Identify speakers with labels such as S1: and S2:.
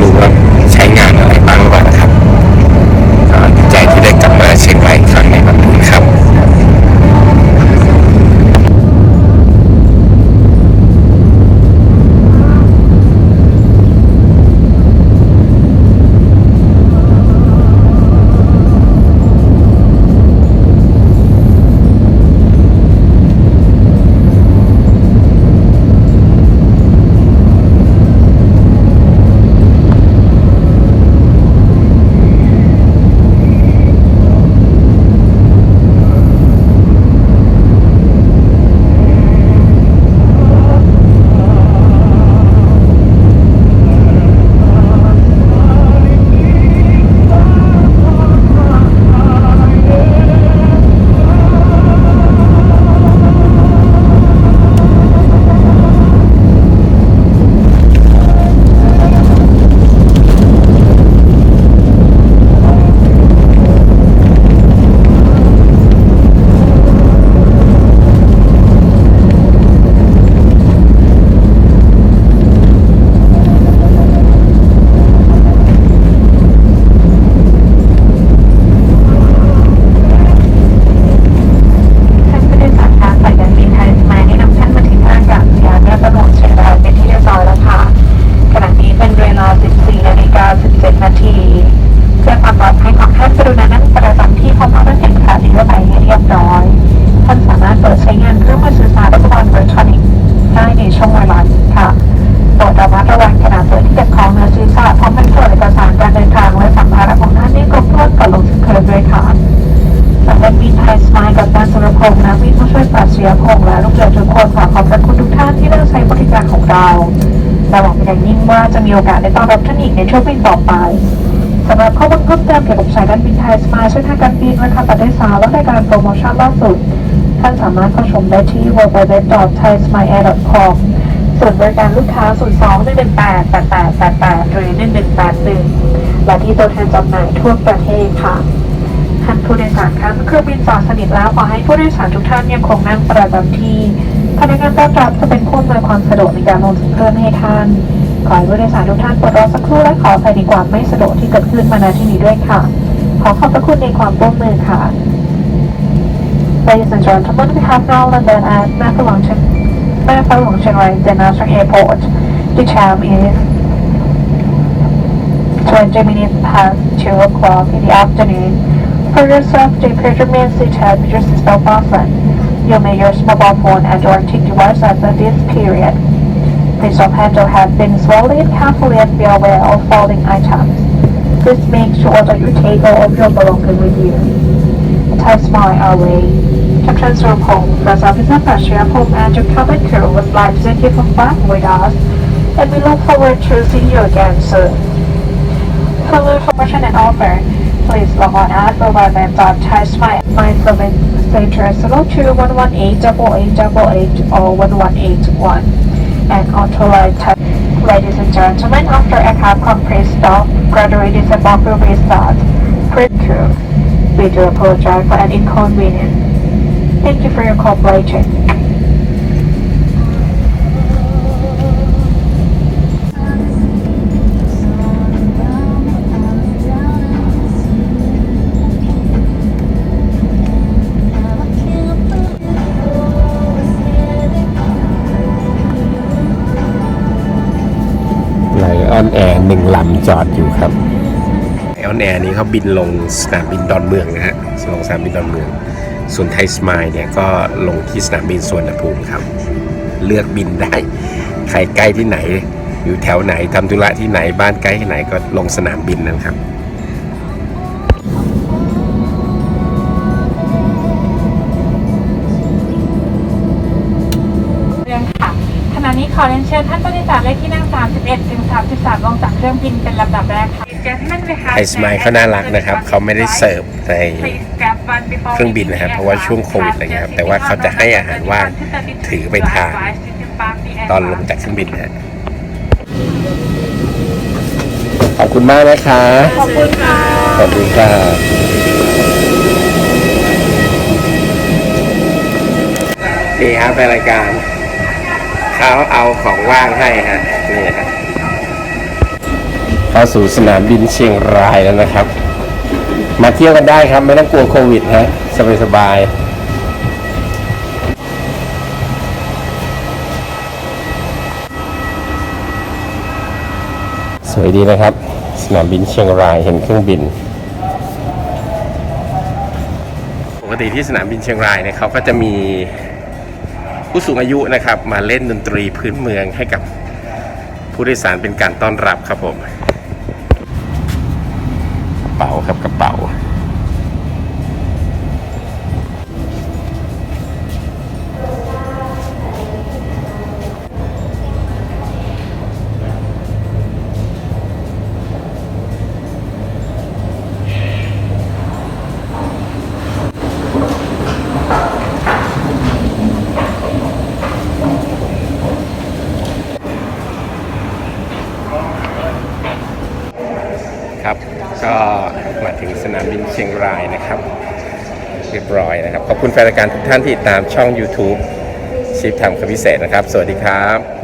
S1: lugar. ขอบพระคุณทุกท่านที่เลือกใช้บริการของเราและหวังเป็นอย่างยิ่งว่าจะมีโอกาสได้ต้อนรับท่านอีกในช่วงบินต่อไปสำหรับข้อมูลเพิ่มเติมเกี่ยวกับสายการบินไทยสมาร์ทเส้นทางการบินราคาบัตรโดยสารและรายการโปรโมชั่นล่าสุด ท่านสามารถเข้าชมได้ที่ www.thaismile.com ส่วนบริการลูกค้า 02 118 8888 หรือ 1181 และที่ตัวแทนจำหน่ายทั่วประเทศค่ะท่านผู้โดยสารคะเครื่องบินจอดสนิทแล้วขอให้ผู้โดยสารทุกท่านยังคงนั่งประจำที่ พนักงานต้อนรับจะเป็นผู้อำนวยความสะดวกในการลงถึงเครื่องให้ท่าน ขอให้ผู้โดยสารทุกท่านปรดรอสักครู่และขออภัยในความไม่สะดวกที่เกิดขึ้นมาณที่นี้ด้วยค่ะ ขอขอบพระคุณในความร่วมมือค่ะ Ladies and gentlemen, we have now landed at Mapalongcheng, Mapalongcheng International Airport. The time is 20 minutes past 2 o'clock in the afternoon. For your safety, please remain seated with your seatbelt fastened. You may use mobile phone and electronic devices at this period. Please all handle have been swallowed carefully and be aware of falling items. Please make sure that you take all of your belongings with you. Thai Smile Airway. Captain Surpong, First Officer Prashia Pong and your cabin crew would like to thank you for with us, and we look forward to seeing you again soon. For more information and offer, please log on at robotvibes.testmyinfluencer 02118888 or 11881 and auto line. Ladies and gentlemen, after a have pre-stop, graduated the about to restart. Print through. We do apologize for any inconvenience. Thank you for your cooperation.
S2: จอดอยู่ครับแอลแอร์นี้เขาบินลงสนามบินดอนเมืองนะฮะลงสนามบินดอนเมือง ส่วนไทยสมายเนี่ยก็ลงที่สนามบินสวนภูมิครับ เลือกบินได้ ใครใกล้ที่ไหน อยู่แถวไหนทำธุระที่ไหนบ้านใกล้ที่ไหนก็ลงสนามบินนั่นครับ
S1: อเรียนเชิญท่านผู้โดยสารเลขที่นั่ง 31 ถึง 33 ลงจากเครื่องบินเป็นลำดับแรกค่ะ
S2: ไทยสมายเขาน่ารักนะครับ เขาไม่ได้เสิร์ฟในเครื่องบินนะครับ เพราะว่าช่วงโควิดอะไรเงี้ยครับ แต่ว่าเขาจะให้อาหารว่างถือไปทานตอนลงจากเครื่องบินนะฮะขอบคุณมากนะคะ
S1: ขอบคุณค่ะ
S2: ขอบคุณค่ะนี่ฮะเป็นรายการ เขาเอาของว่างให้ฮะนี่ฮะเข้าสู่สนามบินเชียงรายแล้วนะครับ มาเที่ยวกันได้ครับไม่ต้องกลัวโควิดฮะสบายสบายๆสวยดีนะครับ สนามบินเชียงรายเห็นเครื่องบิน ปกติที่สนามบินเชียงรายเนี่ยเขาก็จะมี ผู้สูงอายุนะครับ มาเล่นดนตรีพื้นเมืองให้กับผู้โดยสารเป็นการต้อนรับครับผมกระเป๋าครับกระเป๋า ครับ ก็มาถึงสนามบินเชียงรายนะครับ เรียบร้อยนะครับ ขอบคุณแฟนรายการทุกท่านที่ติดตามช่อง YouTube ชิปทำคำพิเศษนะครับ สวัสดีครับ